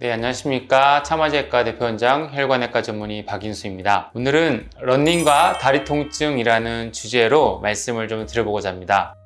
네, 안녕하십니까. 참아제과 대표원장 혈관외과 전문의 박인수입니다. 오늘은 런닝과 다리 통증이라는 주제로 말씀을 좀 드려보고자 합니다.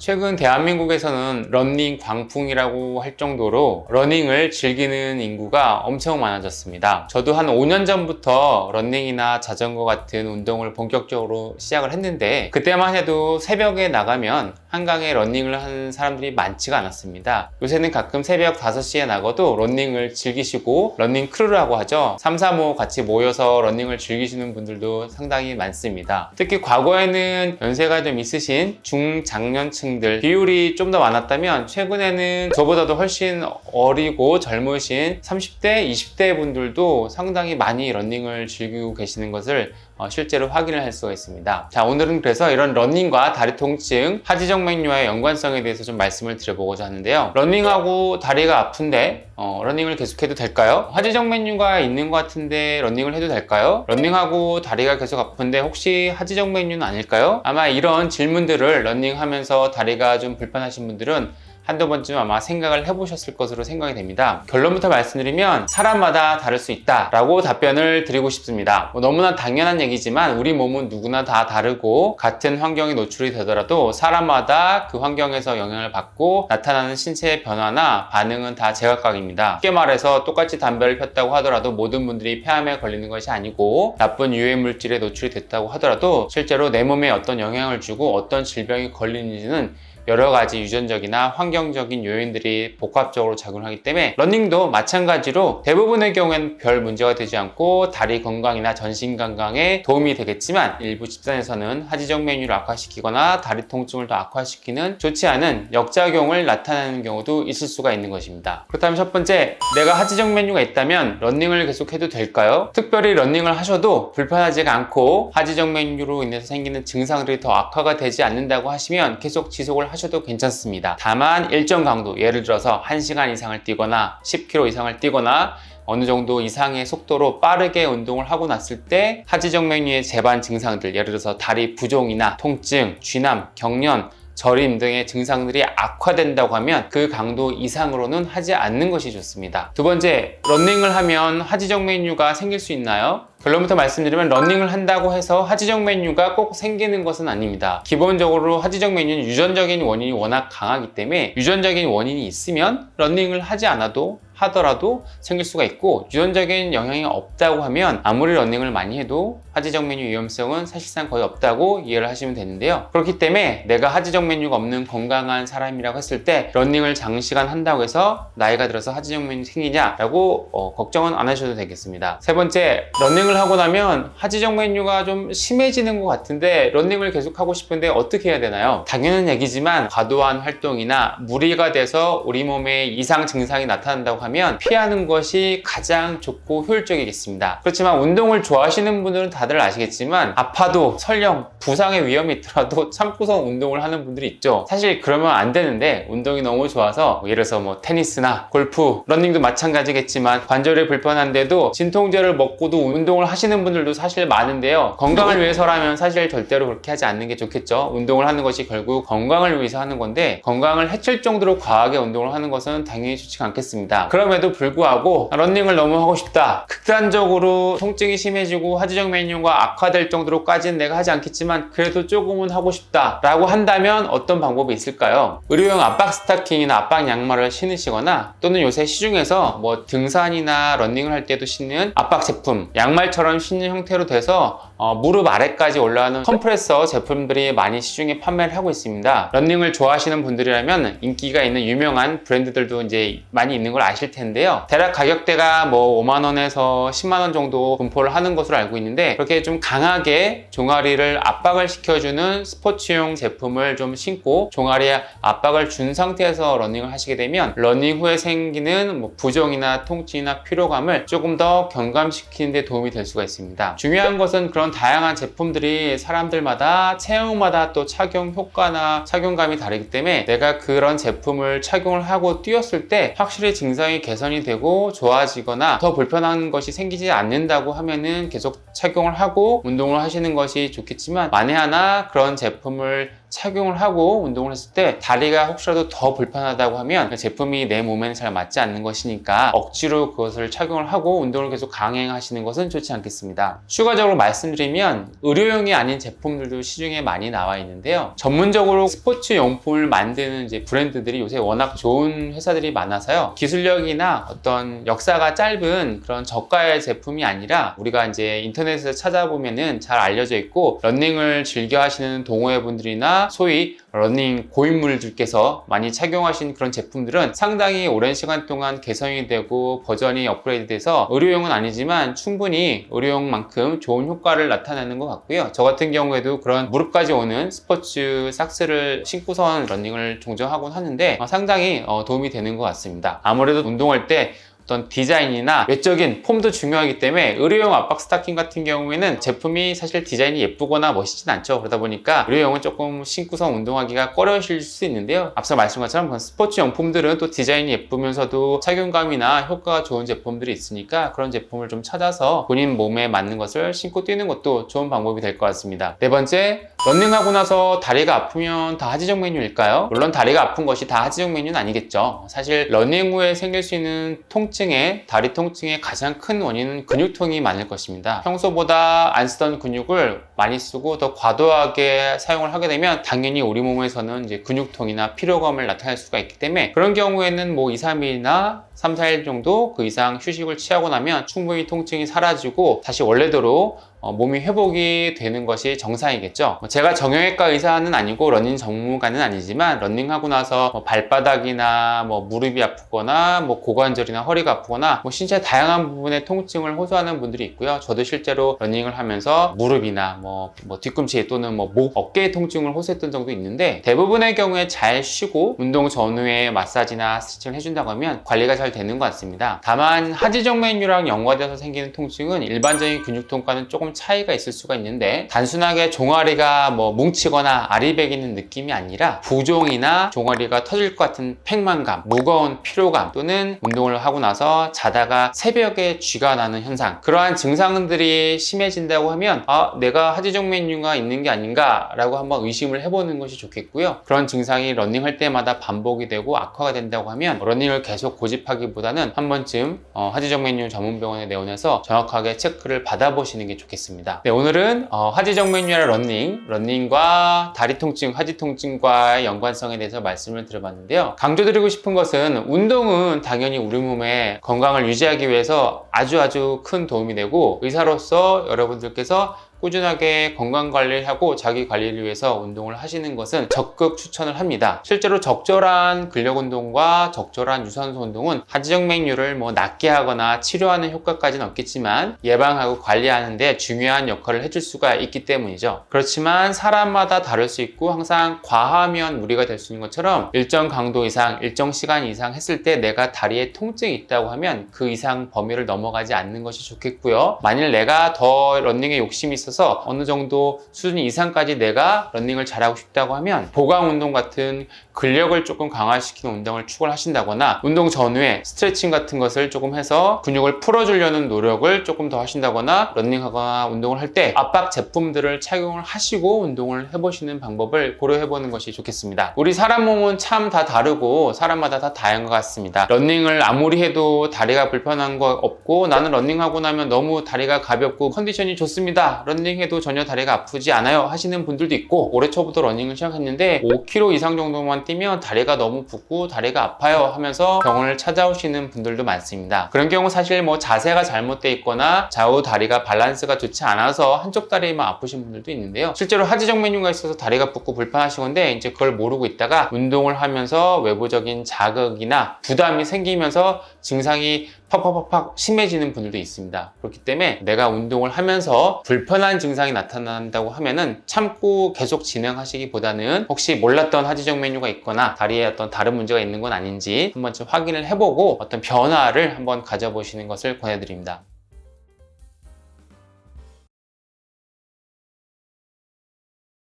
최근 대한민국에서는 러닝 광풍이라고 할 정도로 러닝을 즐기는 인구가 엄청 많아졌습니다. 저도 한 5년 전부터 러닝이나 자전거 같은 운동을 본격적으로 시작을 했는데 그때만 해도 새벽에 나가면 한강에 러닝을 하는 사람들이 많지가 않았습니다. 요새는 가끔 새벽 5시에 나가도 러닝을 즐기시고 러닝 크루라고 하죠. 3, 4모 같이 모여서 러닝을 즐기시는 분들도 상당히 많습니다. 특히 과거에는 연세가 좀 있으신 중장년층 들. 비율이 좀 더 많았다면 최근에는 저보다도 훨씬 어리고 젊으신 30대, 20대 분들도 상당히 많이 러닝을 즐기고 계시는 것을 어, 실제로 확인을 할 수가 있습니다. 자, 오늘은 그래서 이런 러닝과 다리 통증, 하지정맥류와의 연관성에 대해서 좀 말씀을 드려보고자 하는데요. 러닝하고 다리가 아픈데 어, 러닝을 계속해도 될까요? 하지정맥류가 있는 것 같은데 러닝을 해도 될까요? 러닝하고 다리가 계속 아픈데 혹시 하지정맥류는 아닐까요? 아마 이런 질문들을 러닝하면서 다리가 좀 불편하신 분들은 한두 번쯤 아마 생각을 해보셨을 것으로 생각이 됩니다. 결론부터 말씀드리면 사람마다 다를 수 있다라고 답변을 드리고 싶습니다. 뭐 너무나 당연한 얘기지만 우리 몸은 누구나 다 다르고 같은 환경에 노출이 되더라도 사람마다 그 환경에서 영향을 받고 나타나는 신체의 변화나 반응은 다 제각각입니다. 쉽게 말해서 똑같이 담배를 폈다고 하더라도 모든 분들이 폐암에 걸리는 것이 아니고 나쁜 유해 물질에 노출이 됐다고 하더라도 실제로 내 몸에 어떤 영향을 주고 어떤 질병이 걸리는지는 여러 가지 유전적이나 환경적인 요인들이 복합적으로 작용하기 때문에 러닝도 마찬가지로 대부분의 경우에는 별 문제가 되지 않고 다리 건강이나 전신 건강에 도움이 되겠지만 일부 집단에서는 하지정 메뉴를 악화시키거나 다리 통증을 더 악화시키는 좋지 않은 역작용을 나타내는 경우도 있을 수가 있는 것입니다. 그렇다면 첫 번째, 내가 하지정 메뉴가 있다면 러닝을 계속해도 될까요? 특별히 러닝을 하셔도 불편하지가 않고 하지정 메뉴로 인해서 생기는 증상들이 더 악화가 되지 않는다고 하시면 계속 지속을 하셔도 괜찮습니다. 다만 일정 강도, 예를 들어서 1시간 이상을 뛰거나 10km 이상을 뛰거나 어느 정도 이상의 속도로 빠르게 운동을 하고 났을 때 하지정맥류의 재반 증상들, 예를 들어서 다리 부종이나 통증, 쥐남, 경련, 저림 등의 증상들이 악화된다고 하면 그 강도 이상으로는 하지 않는 것이 좋습니다. 두 번째, 런닝을 하면 하지정맥류가 생길 수 있나요? 결론부터 말씀드리면 러닝을 한다고 해서 하지정 메뉴가 꼭 생기는 것은 아닙니다. 기본적으로 하지정 메뉴는 유전적인 원인이 워낙 강하기 때문에 유전적인 원인이 있으면 러닝을 하지 않아도 하더라도 생길 수가 있고 유전적인 영향이 없다고 하면 아무리 러닝을 많이 해도 하지정 메뉴 위험성은 사실상 거의 없다고 이해를 하시면 되는데요. 그렇기 때문에 내가 하지정 메뉴가 없는 건강한 사람이라고 했을 때 러닝을 장시간 한다고 해서 나이가 들어서 하지정 메뉴 생기냐라고 어, 걱정은 안 하셔도 되겠습니다. 세 번째, 러닝을 하고 나면 하지정 메뉴가 좀 심해지는 것 같은데 러닝을 계속 하고 싶은데 어떻게 해야 되나요? 당연한 얘기지만 과도한 활동이나 무리가 돼서 우리 몸에 이상 증상이 나타난다고 하면 피하는 것이 가장 좋고 효율적이겠습니다. 그렇지만 운동을 좋아하시는 분들은 다들 아시겠지만 아파도 설령 부상의 위험이 있더라도 참고서 운동을 하는 분들이 있죠. 사실 그러면 안 되는데 운동이 너무 좋아서 뭐 예를 들어서 뭐 테니스나 골프, 러닝도 마찬가지겠지만 관절이 불편한데도 진통제를 먹고도 운동을 하시는 분들도 사실 많은데요. 건강을 위해서라면 사실 절대로 그렇게 하지 않는 게 좋겠죠. 운동을 하는 것이 결국 건강을 위해서 하는 건데 건강을 해칠 정도로 과하게 운동을 하는 것은 당연히 좋지 않겠습니다. 그럼에도 불구하고 러닝을 너무 하고 싶다. 극단적으로 통증이 심해지고 하지정 메뉴가 악화될 정도로까지는 내가 하지 않겠지만 그래도 조금은 하고 싶다 라고 한다면 어떤 방법이 있을까요? 의료용 압박 스타킹이나 압박 양말을 신으시거나 또는 요새 시중에서 뭐 등산이나 러닝을 할 때도 신는 압박 제품 양말처럼 신는 형태로 돼서 어, 무릎 아래까지 올라가는 컴프레서 제품들이 많이 시중에 판매를 하고 있습니다. 러닝을 좋아하시는 분들이라면 인기가 있는 유명한 브랜드들도 이제 많이 있는 걸 아실 텐데요. 대략 가격대가 뭐 5만 원에서 10만 원 정도 분포를 하는 것으로 알고 있는데 그렇게 좀 강하게 종아리를 압박을 시켜주는 스포츠용 제품을 좀 신고 종아리에 압박을 준 상태에서 러닝을 하시게 되면 러닝 후에 생기는 뭐 부종이나 통증이나 피로감을 조금 더 경감시키는 데 도움이 될 수가 있습니다. 중요한 것은 그런 다양한 제품들이 사람들마다 체형마다 또 착용 효과나 착용감이 다르기 때문에 내가 그런 제품을 착용을 하고 뛰었을 때 확실히 증상이 개선이 되고 좋아지거나 더 불편한 것이 생기지 않는다고 하면은 계속 착용을 하고 운동을 하시는 것이 좋겠지만 만에 하나 그런 제품을 착용을 하고 운동을 했을 때 다리가 혹시라도 더 불편하다고 하면 그 제품이 내 몸에는 잘 맞지 않는 것이니까 억지로 그것을 착용을 하고 운동을 계속 강행하시는 것은 좋지 않겠습니다. 추가적으로 말씀드리면 의료용이 아닌 제품들도 시중에 많이 나와 있는데요. 전문적으로 스포츠 용품을 만드는 이제 브랜드들이 요새 워낙 좋은 회사들이 많아서요. 기술력이나 어떤 역사가 짧은 그런 저가의 제품이 아니라 우리가 이제 인터넷에서 찾아보면은 잘 알려져 있고 러닝을 즐겨 하시는 동호회 분들이나 소위 러닝 고인물들께서 많이 착용하신 그런 제품들은 상당히 오랜 시간 동안 개선이 되고 버전이 업그레이드 돼서 의료용은 아니지만 충분히 의료용만큼 좋은 효과를 나타내는 것 같고요. 저 같은 경우에도 그런 무릎까지 오는 스포츠 삭스를 신고선 러닝을 종종 하곤 하는데 어, 상당히 어, 도움이 되는 것 같습니다. 아무래도 운동할 때 어떤 디자인이나 외적인 폼도 중요하기 때문에 의료용 압박 스타킹 같은 경우에는 제품이 사실 디자인이 예쁘거나 멋있진 않죠. 그러다 보니까 의료용은 조금 신고선 운동하기가 꺼려실 수 있는데요. 앞서 말씀한 것처럼 스포츠 용품들은 또 디자인이 예쁘면서도 착용감이나 효과가 좋은 제품들이 있으니까 그런 제품을 좀 찾아서 본인 몸에 맞는 것을 신고 뛰는 것도 좋은 방법이 될 것 같습니다. 네 번째, 런닝하고 나서 다리가 아프면 다 하지정 메뉴일까요? 물론 다리가 아픈 것이 다 하지정 메뉴는 아니겠죠. 사실 러닝 후에 생길 수 있는 통증 의 다리 통증의 가장 큰 원인은 근육통이 많을 것입니다. 평소보다 안 쓰던 근육을 많이 쓰고 더 과도하게 사용을 하게 되면 당연히 우리 몸에서는 이제 근육통이나 피로감을 나타낼 수가 있기 때문에 그런 경우에는 뭐 2, 3일이나 3, 4일 정도 그 이상 휴식을 취하고 나면 충분히 통증이 사라지고 다시 원래대로 어, 몸이 회복이 되는 것이 정상이겠죠. 뭐 제가 정형외과 의사는 아니고 러닝 전문가는 아니지만 러닝하고 나서 뭐 발바닥이나 뭐 무릎이 아프거나 뭐 고관절이나 허리가 아프거나 뭐 신체 다양한 부분의 통증을 호소하는 분들이 있고요. 저도 실제로 러닝을 하면서 무릎이나 뭐, 뭐 뒤꿈치 또는 뭐 목, 어깨 통증을 호소했던 적도 있는데 대부분의 경우에 잘 쉬고 운동 전후에 마사지나 스트레칭을 해준다고 하면 관리가 잘 되는 것 같습니다. 다만 하지정맥류랑 연관돼서 생기는 통증은 일반적인 근육통과는 조금 차이가 있을 수가 있는데 단순하게 종아리가 뭐 뭉치거나 아리배기는 느낌이 아니라 부종이나 종아리가 터질 것 같은 팽만감, 무거운 피로감 또는 운동을 하고 나서 자다가 새벽에 쥐가 나는 현상 그러한 증상들이 심해진다고 하면 아 내가 하지정맥류가 있는 게 아닌가 라고 한번 의심을 해보는 것이 좋겠고요. 그런 증상이 러닝할 때마다 반복이 되고 악화가 된다고 하면 러닝을 계속 고집하기보다는 한 번쯤 어, 하지정맥류 전문병원에 내원해서 정확하게 체크를 받아보시는 게 좋겠습니다. 네, 오늘은 어, 하지정맥류와 러닝, 러닝과 다리 통증, 하지 통증과의 연관성에 대해서 말씀을 드려봤는데요. 강조드리고 싶은 것은 운동은 당연히 우리 몸의 건강을 유지하기 위해서 아주 아주 큰 도움이 되고 의사로서 여러분들께서 꾸준하게 건강 관리를 하고 자기 관리를 위해서 운동을 하시는 것은 적극 추천을 합니다. 실제로 적절한 근력 운동과 적절한 유산소 운동은 하지정맥류를 뭐 낫게 하거나 치료하는 효과까지는 없겠지만 예방하고 관리하는데 중요한 역할을 해줄 수가 있기 때문이죠. 그렇지만 사람마다 다를 수 있고 항상 과하면 무리가 될 수 있는 것처럼 일정 강도 이상, 일정 시간 이상 했을 때 내가 다리에 통증이 있다고 하면 그 이상 범위를 넘어가지 않는 것이 좋겠고요. 만일 내가 더 런닝에 욕심이 있어 있어서 어느 정도 수준 이상까지 내가 러닝을 잘하고 싶다고 하면 보강 운동 같은 근력을 조금 강화시키는 운동을 추구를 하신다거나 운동 전후에 스트레칭 같은 것을 조금 해서 근육을 풀어주려는 노력을 조금 더 하신다거나 러닝하거나 운동을 할 때 압박 제품들을 착용을 하시고 운동을 해보시는 방법을 고려해보는 것이 좋겠습니다. 우리 사람 몸은 참 다 다르고 사람마다 다 다양한 것 같습니다. 러닝을 아무리 해도 다리가 불편한 거 없고 나는 러닝하고 나면 너무 다리가 가볍고 컨디션이 좋습니다. 러닝해도 전혀 다리가 아프지 않아요 하시는 분들도 있고 올해 초부터 러닝을 시작했는데 5km 이상 정도만 뛰면 다리가 너무 붓고 다리가 아파요 하면서 병원을 찾아오시는 분들도 많습니다. 그런 경우 사실 뭐 자세가 잘못돼 있거나 좌우 다리가 밸런스가 좋지 않아서 한쪽 다리만 아프신 분들도 있는데요. 실제로 하지정맥류가 있어서 다리가 붓고 불편하신 건데 이제 그걸 모르고 있다가 운동을 하면서 외부적인 자극이나 부담이 생기면서 증상이 팍팍팍팍 심해지는 분들도 있습니다. 그렇기 때문에 내가 운동을 하면서 불편한 증상이 나타난다고 하면은 참고 계속 진행하시기보다는 혹시 몰랐던 하지정 메뉴가 있거나 다리에 어떤 다른 문제가 있는 건 아닌지 한 번쯤 확인을 해보고 어떤 변화를 한번 가져보시는 것을 권해드립니다.